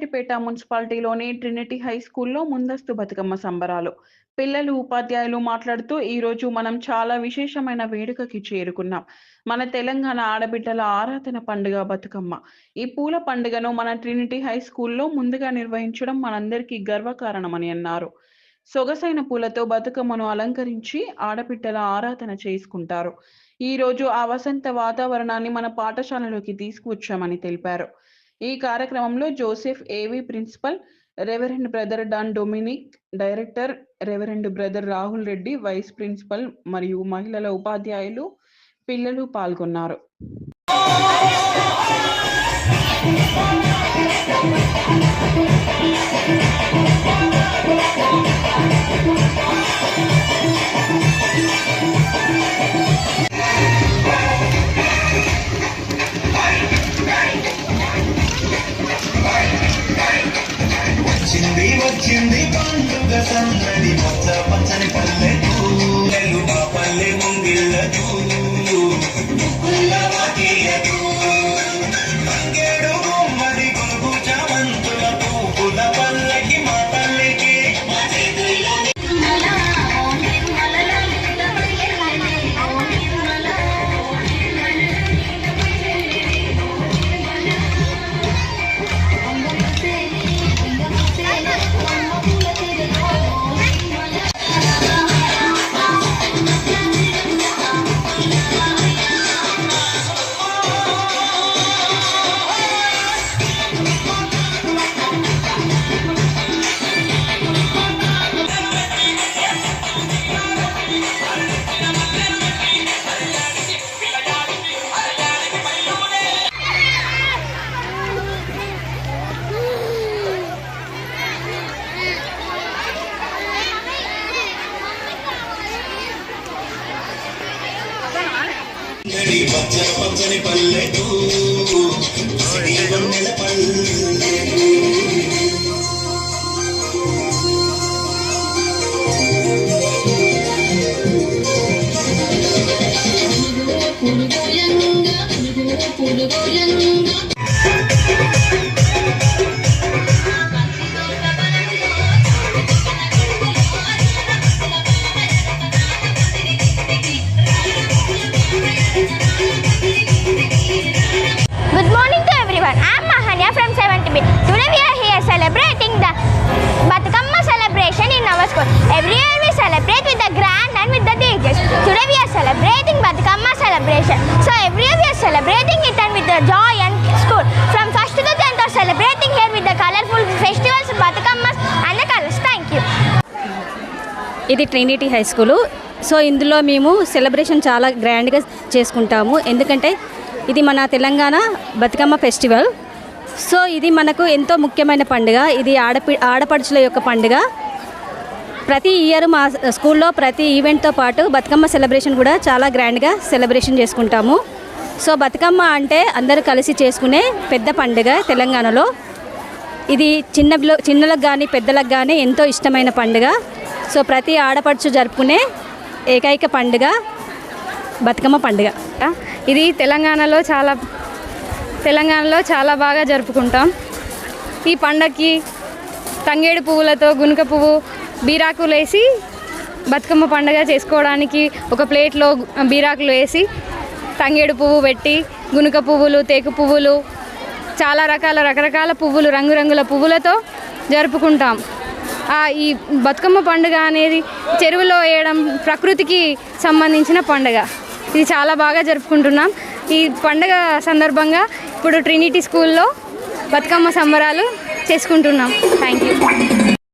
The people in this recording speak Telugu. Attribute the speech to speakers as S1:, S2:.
S1: సోమిరెడ్డిపేట మున్సిపాలిటీలోని ట్రినిటీ హై స్కూల్లో ముందస్తు బతుకమ్మ సంబరాలు. పిల్లలు ఉపాధ్యాయులు మాట్లాడుతూ ఈ రోజు మనం చాలా విశేషమైన వేడుకకి చేరుకున్నాం. మన తెలంగాణ ఆడబిడ్డల ఆరాధన పండుగ బతుకమ్మ. ఈ పూల పండుగను మన ట్రినిటీ హై స్కూల్లో ముందుగా నిర్వహించడం మనందరికీ గర్వకారణమని అన్నారు. సొగసైన పూలతో బతుకమ్మను అలంకరించి ఆడబిడ్డల ఆరాధన చేసుకుంటారు. ఈ రోజు ఆ వసంత వాతావరణాన్ని మన పాఠశాలలోకి తీసుకువచ్చామని తెలిపారు. ఈ కార్యక్రమంలో జోసెఫ్ ఏవి principal reverend brother Don Dominic director reverend brother Rahul Reddy vice principal మరియు మహిళల ఉపాధ్యాయులు పిల్లలు పాల్గొన్నారు.
S2: వచ్చింది పండుగ సందడి పచ్చ పచ్చని పల్లె పూలెలు మా పచ్చని పల్లెకు వన్నెల
S3: with the joy and school. From 1st to the 10th are celebrating here with the colorful festivals, Batukammas and the colors. Thank you.
S4: ఇది ట్రినిటీ హై స్కూలు సో ఇందులో మేము సెలబ్రేషన్ చాలా గ్రాండ్గా చేసుకుంటాము ఎందుకంటే ఇది మన తెలంగాణ బతుకమ్మ ఫెస్టివల్ సో ఇది మనకు ఎంతో ముఖ్యమైన పండుగ ఇది ఆడపి ఆడపడుచుల యొక్క పండుగ ప్రతి ఇయర్ మా స్కూల్లో ప్రతి ఈవెంట్తో పాటు బతుకమ్మ సెలబ్రేషన్ కూడా చాలా గ్రాండ్గా సెలబ్రేషన్ చేసుకుంటాము సో బతుకమ్మ అంటే అందరూ కలిసి చేసుకునే పెద్ద పండుగ తెలంగాణలో. ఇది చిన్న చిన్నలకు కానీ పెద్దలకు కానీ ఎంతో ఇష్టమైన పండుగ. సో ప్రతి ఆడపడుచు జరుపుకునే ఏకైక పండుగ బతుకమ్మ పండుగ.
S5: ఇది తెలంగాణలో చాలా తెలంగాణలో చాలా బాగా జరుపుకుంటాం. ఈ పండగకి తంగేడు పువ్వులతో గునుక పువ్వు బీరాకులు వేసి బతుకమ్మ పండుగ చేసుకోవడానికి ఒక ప్లేట్లో బీరాకులు వేసి తంగేడు పువ్వు పెట్టి గునుక పువ్వులు తేకు పువ్వులు చాలా రకాల రకరకాల పువ్వులు రంగురంగుల పువ్వులతో జరుపుకుంటాం. ఈ బతుకమ్మ పండుగ అనేది చెరువులో వేయడం ప్రకృతికి సంబంధించిన పండుగ. ఇది చాలా బాగా జరుపుకుంటున్నాం. ఈ పండుగ సందర్భంగా ఇప్పుడు ట్రినిటీ స్కూల్లో బతుకమ్మ సంబరాలు చేసుకుంటున్నాం. Thank you